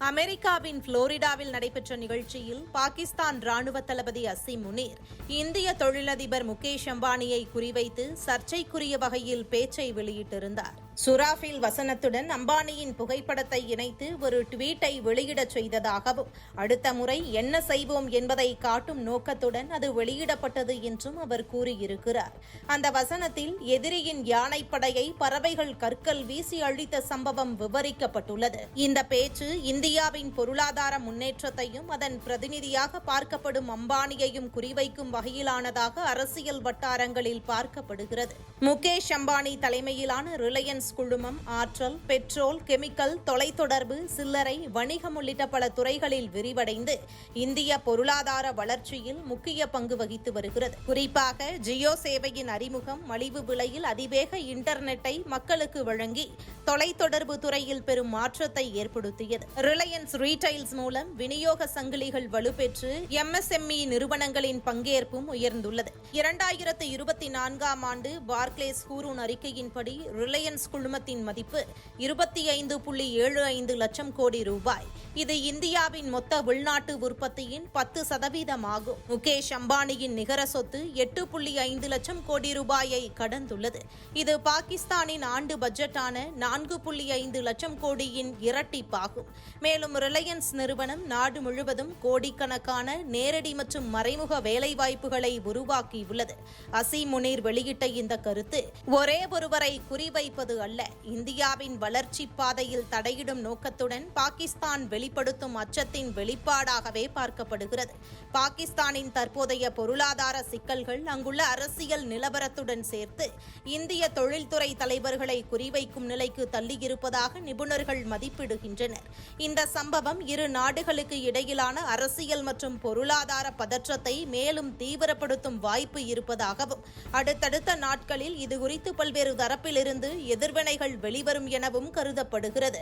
அமெரிக்காவின் புளோரிடாவில் நடைபெற்ற நிகழ்ச்சியில் பாகிஸ்தான் ராணுவ தளபதி அசீம் முனீர் இந்திய தொழிலதிபர் முகேஷ் அம்பானியை குறிவைத்து சர்ச்சைக்குரிய வகையில் பேச்சை வெளியிட்டிருந்தார். சுராஃபில் வசனத்துடன் அம்பானியின் புகைப்படத்தை இணைத்து ஒரு ட்வீட்டை வெளியிடச் செய்ததாகவும் அடுத்த முறை என்ன செய்வோம் என்பதை காட்டும் நோக்கத்துடன் அது வெளியிடப்பட்டது என்றும் அவர் கூறியிருக்கிறார். அந்த வசனத்தில் எதிரியின் யானைப்படையை பறவைகள் கற்கள் வீசி அழித்த சம்பவம் விவரிக்கப்பட்டுள்ளது. இந்த பேச்சு இந்தியாவின் பொருளாதார முன்னேற்றத்தையும் அதன் பிரதிநிதியாக பார்க்கப்படும் அம்பானியையும் குறிவைக்கும் வகையிலானதாக அரசியல் வட்டாரங்களில் பார்க்கப்படுகிறது. முகேஷ் அம்பானி தலைமையிலான ரிலையன்ஸ் பிரான்ஸ் குழுமம் ஆற்றல் பெட்ரோல் கெமிக்கல் தொலைத்தொடர்பு சில்லறை வணிகம் உள்ளிட்ட பல துறைகளில் விரிவடைந்து இந்திய பொருளாதார வளர்ச்சியில் முக்கிய பங்கு வகித்து வருகிறது. குறிப்பாக ஜியோ சேவையின் அறிமுகம் மலிவு விலையில் அதிவேக இன்டர்நெட்டை மக்களுக்கு வழங்கி தொலைத்தொடர்பு துறையில் பெரும் மாற்றத்தை ஏற்படுத்தியது. ரிலையன்ஸ் ரீட்டைல்ஸ் மூலம் விநியோக சங்கிலிகள் வலுப்பெற்று எம்எஸ்எம்இ நிறுவனங்களின் பங்கேற்பும் உயர்ந்துள்ளது. இரண்டாயிரத்து இருபத்தி நான்காம் ஆண்டு பார்க்லேஸ் ஹூரூன் அறிக்கையின்படி ரிலையன்ஸ் குழுமத்தின் மதிப்பு இருபத்தி ஐந்து புள்ளி ஏழு ஐந்து லட்சம் கோடி ரூபாய். இது இந்தியாவின் மொத்த உள்நாட்டு உற்பத்தியின் பத்து சதவீதமாகும். முகேஷ் அம்பானியின் நிகர சொத்து எட்டு புள்ளி ஐந்து லட்சம் கோடி ரூபாயை கடந்துள்ளது. இது பாகிஸ்தானின் ஆண்டு பட்ஜெட்டான நான்கு புள்ளி ஐந்து லட்சம் கோடியின் இரட்டிப்பாகும். மேலும் ரிலையன்ஸ் நிறுவனம் நாடு முழுவதும் கோடிக்கணக்கான நேரடி மற்றும் மறைமுக வேலைவாய்ப்புகளை உருவாக்கியுள்ளது. அசி முனீர் வெளியிட்ட இந்த கருத்து ஒரே ஒருவரை குறிவைப்பது அல்ல. இந்தியாவின் வளர்ச்சி பாதையில் தடையிடும் நோக்கத்துடன் பாகிஸ்தான் வெளிப்படுத்தும் அச்சத்தின் வெளிப்பாடாகவே பார்க்கப்படுகிறது. பாகிஸ்தானின் தற்போதைய பொருளாதார சிக்கல்கள் அங்குள்ள அரசியல் நிலவரத்துடன் சேர்த்து இந்திய தொழில்துறை தலைவர்களை குறிவைக்கும் நிலைக்கு தள்ளியிருப்பதாக நிபுணர்கள் மதிப்பிடுகின்றனர். இந்த சம்பவம் இரு நாடுகளுக்கு இடையிலான அரசியல் மற்றும் பொருளாதார பதற்றத்தை மேலும் தீவிரப்படுத்தும் வாய்ப்பு இருப்பதாகவும் அடுத்தடுத்த நாட்களில் இதுகுறித்து பல்வேறு தரப்பிலிருந்து எதிர்வினைகள் வெளிவரும் எனவும் கருதப்படுகிறது.